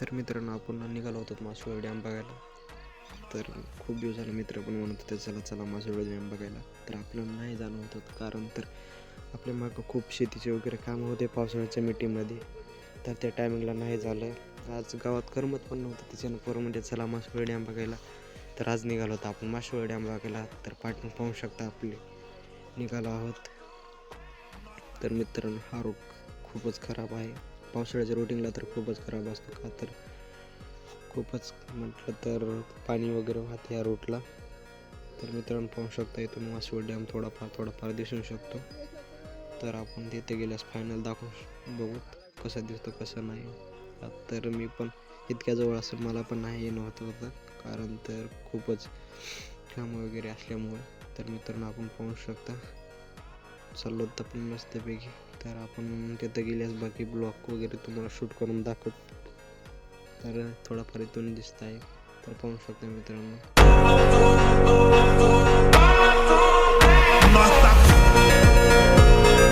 तर मित्रांनो आपण निघालो होतो मासोळी डॅम बघायला. तर खूप दिवस झाले मित्र पण म्हणत होते चला चला मासोळी डॅम बघायला. तर आपल्याला नाही जाणं होतं कारण तर आपल्या मागं खूप शेतीचे वगैरे कामं होते पावसाळ्याच्या मिटीमध्ये तर त्या टायमिंगला नाही झालं. आज गावात करमत पण नव्हतं त्याच्यानं पोरं म्हणजे चला मासोळी डॅम बघायला. तर आज निघालो होतो आपण मासोळी डॅम बघायला. तर पाठवून पाहू शकता आपले. निघालो आहोत. तर मित्रांनो हा रोग खूपच खराब आहे. पावसाळ्याच्या रुटीनला तर खूपच खराब असतो. का तर खूपच म्हटलं तर पाणी वगैरे वाहते या रूटला तर मित्रांनो पाहू शकता इथून वासवड डॅम थोडाफार थोडाफार दिसू शकतो. तर आपण तिथे गेल्यास फायनल दाखवू बघू कसं दिसतो कसं नाही. तर मी पण इतक्या जवळ असं मला पण नाही येणं होतं होतं. कारण तर खूपच कामं वगैरे असल्यामुळे. तर मित्रांनो आपण पाहू शकता. चाललो तर पण मस्तपैकी. तर आपण तिथं गेल्यास बाकी ब्लॉक वगैरे तुम्हाला शूट करून दाखवतो. तर थोडाफार इथून दिसत आहे तर पाहू शकता मित्रांनो.